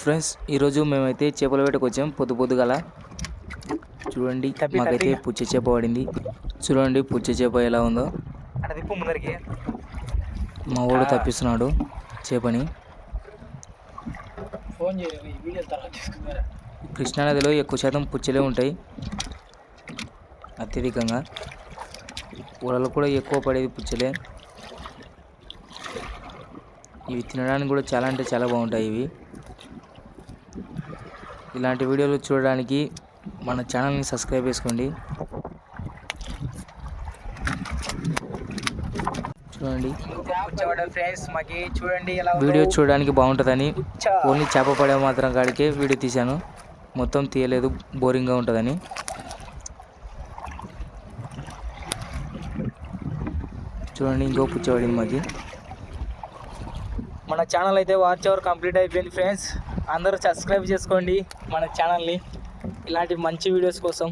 Friends ఈరోజు మేమైతే చేపల వేటకు వచ్చాం. పొద్దు పొద్దుగల. చూడండి తప్పి, మాకైతే. పుచ్చ చేప పడింది. చూడండి పుచ్చ చేప ఎలా ఉందో. మా వాడు తప్పిస్తున్నాడు చేపని. కృష్ణానదిలో ఎక్కువ శాతం పుచ్చలే ఉంటాయి. అత్యధికంగా. వలలు కూడా ఎక్కువ పడేది పుచ్చలే. ఇవి తినడానికి కూడా చాలా అంటే చాలా బాగుంటాయి ఇవి. ఇలాంటి వీడియోలు చూడడానికి మన ఛానల్ని సబ్స్క్రైబ్ చేసుకోండి. చూడండి. చూడండి వీడియో చూడడానికి బాగుంటుందని ఓన్లీ చేప పడే మాత్రం కాడికే వీడియో తీశాను. మొత్తం తీయలేదు బోరింగ్గా ఉంటుందని. చూడండి ఇంకో పుచ్చబడింది మాకి మన ఛానల్ అయితే వాచ్ అవర్ కంప్లీట్ అయిపోయింది ఫ్రెండ్స్. అందరూ సబ్స్క్రైబ్ చేసుకోండి మన ఛానల్ని. ఇలాంటి మంచి వీడియోస్ కోసం.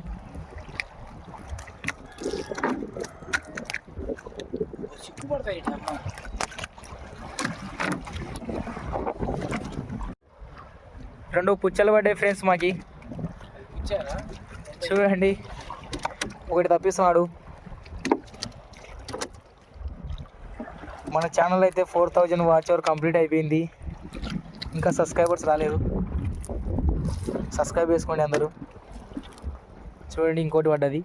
రెండు పుచ్చలు పడ్డాయి ఫ్రెండ్స్ మాకి. చూడండి. ఒకటి తప్పిస్తున్నాడు. మన ఛానల్ అయితే four thousand watch hour complete అయిపోయింది. ఇంకా సబ్స్క్రైబర్స్ రాలేదు. సబ్స్క్రైబ్ చేసుకోండి అందరూ. చూడండి ఇంకోటి పడ్డది.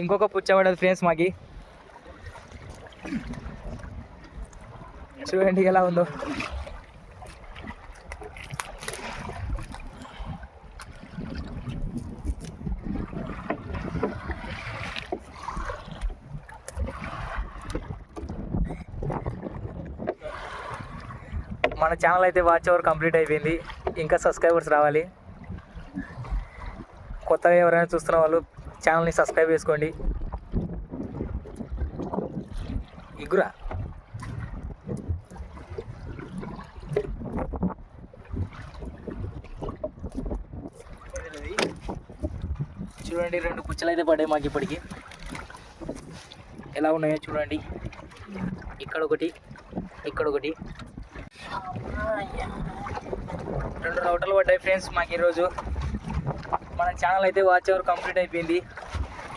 ఇంకొక పుచ్చ పడ్డది ఫ్రెండ్స్ మాకి. చూడండి ఎలా ఉందో. మన ఛానల్ అయితే వాచ్ అవర్ కంప్లీట్ అయిపోయింది. ఇంకా సబ్స్క్రైబర్స్ రావాలి. కొత్తగా ఎవరైనా చూస్తున్న వాళ్ళు ఛానల్ని సబ్స్క్రైబ్ చేసుకోండి. ఇగురా చూడండి రెండు కుచ్చలు అయితే పడ్డాయి మాకు ఇప్పటికి. ఎలా ఉన్నాయో చూడండి. ఇక్కడ ఒకటి ఇక్కడ ఒకటి. రెండు రౌటలు పడ్డాయి ఫ్రెండ్స్ మాకు ఈరోజు. మన ఛానల్ అయితే వాచ్ అవర్ కంప్లీట్ అయిపోయింది.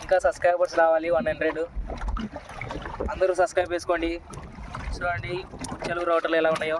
ఇంకా సబ్స్క్రైబర్స్ రావాలి వన్ హండ్రెడ్ అందరూ సబ్స్క్రైబ్ చేసుకోండి. చూడండి చెలుగు రౌటర్లు ఎలా ఉన్నాయో.